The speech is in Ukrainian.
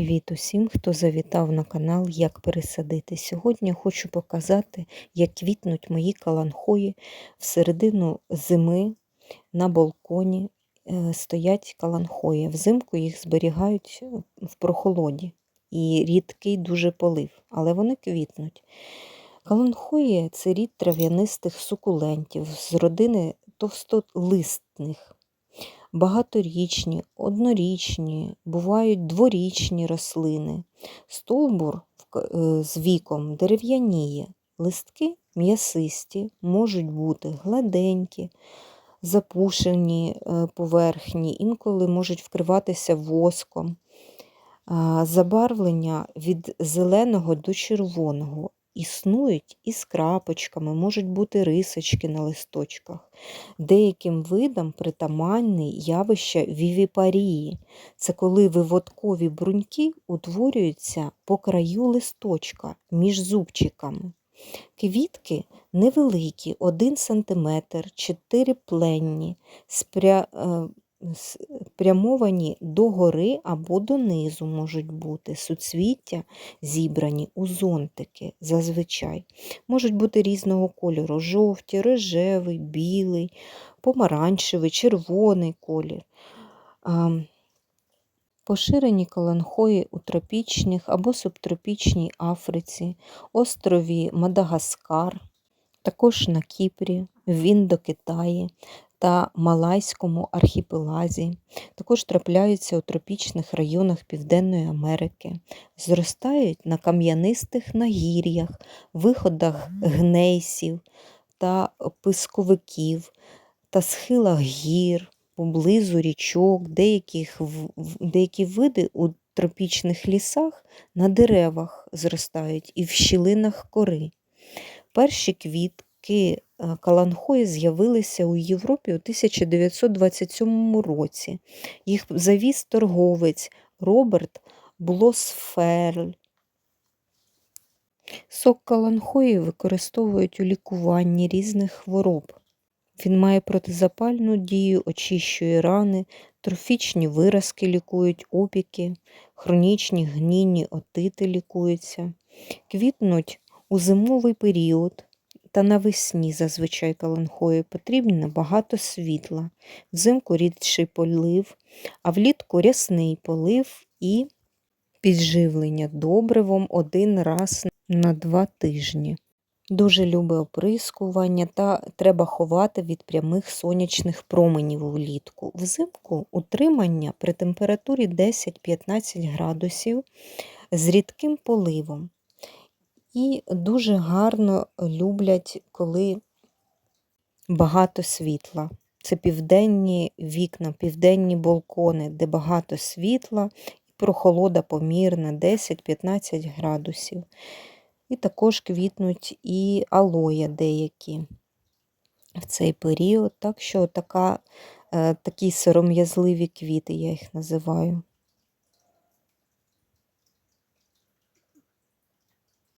Привіт усім, хто завітав на канал Як пересадити. Сьогодні хочу показати, як квітнуть мої каланхої в середину зими на балконі е, стоять каланхої. Взимку їх зберігають в прохолоді і рідкий дуже полив, але вони квітнуть. Каланхої це рід трав'янистих сукулентів з родини товстолистних багаторічні, однорічні, бувають дворічні рослини. Стовбур е, з віком дерев'яніє, листки м'ясисті, можуть бути гладенькі, запушені е, поверхні, інколи можуть вкриватися воском. Забарвлення від зеленого до червоного Існують із крапочками, можуть бути рисочки на листочках. Деяким видам притаманне явище вівіпарії. Це коли виводкові бруньки утворюються по краю листочка між зубчиками. Квітки невеликі, 1 см, 4 пленні, спря... Спрямовані догори або донизу можуть бути суцвіття, зібрані у зонтики зазвичай. Можуть бути різного кольору: жовті, рожевий, білий, помаранчевий, червоний колір. Поширені каланхої у тропічних або субтропічній Африці, острові Мадагаскар, також на Кіпрі, в Індокитаї, та Малайському архіпелазі, також трапляються у тропічних районах Південної Америки, зростають на кам'янистих нагір'ях, виходах гнейсів та писковиків та схилах гір, поблизу річок, деяких, деякі види у тропічних лісах на деревах зростають і в щілинах кори. Перші квітки каланхої з'явилися у Європі у 1927 році. Їх завіз торговець Роберт Блосферль. Сок каланхої використовують у лікуванні різних хвороб. Він має протизапальну дію, очищує рани, трофічні виразки лікують опіки, хронічні гнійні отити лікуються, квітнуть у зимовий період. Та навесні зазвичай каланхою потрібно багато світла, взимку рідший полив, а влітку рясний полив і підживлення добривом один раз на два тижні. Дуже любить оприскування та треба ховати від прямих сонячних променів влітку. Взимку утримання при температурі 10-15 градусів з рідким поливом. І дуже гарно люблять, коли багато світла. Це південні вікна, південні балкони, де багато світла, і прохолода помірна, 10-15 градусів. І також квітнуть і алоя деякі в цей період. Так що така, е, такі сором'язливі квіти, я їх називаю.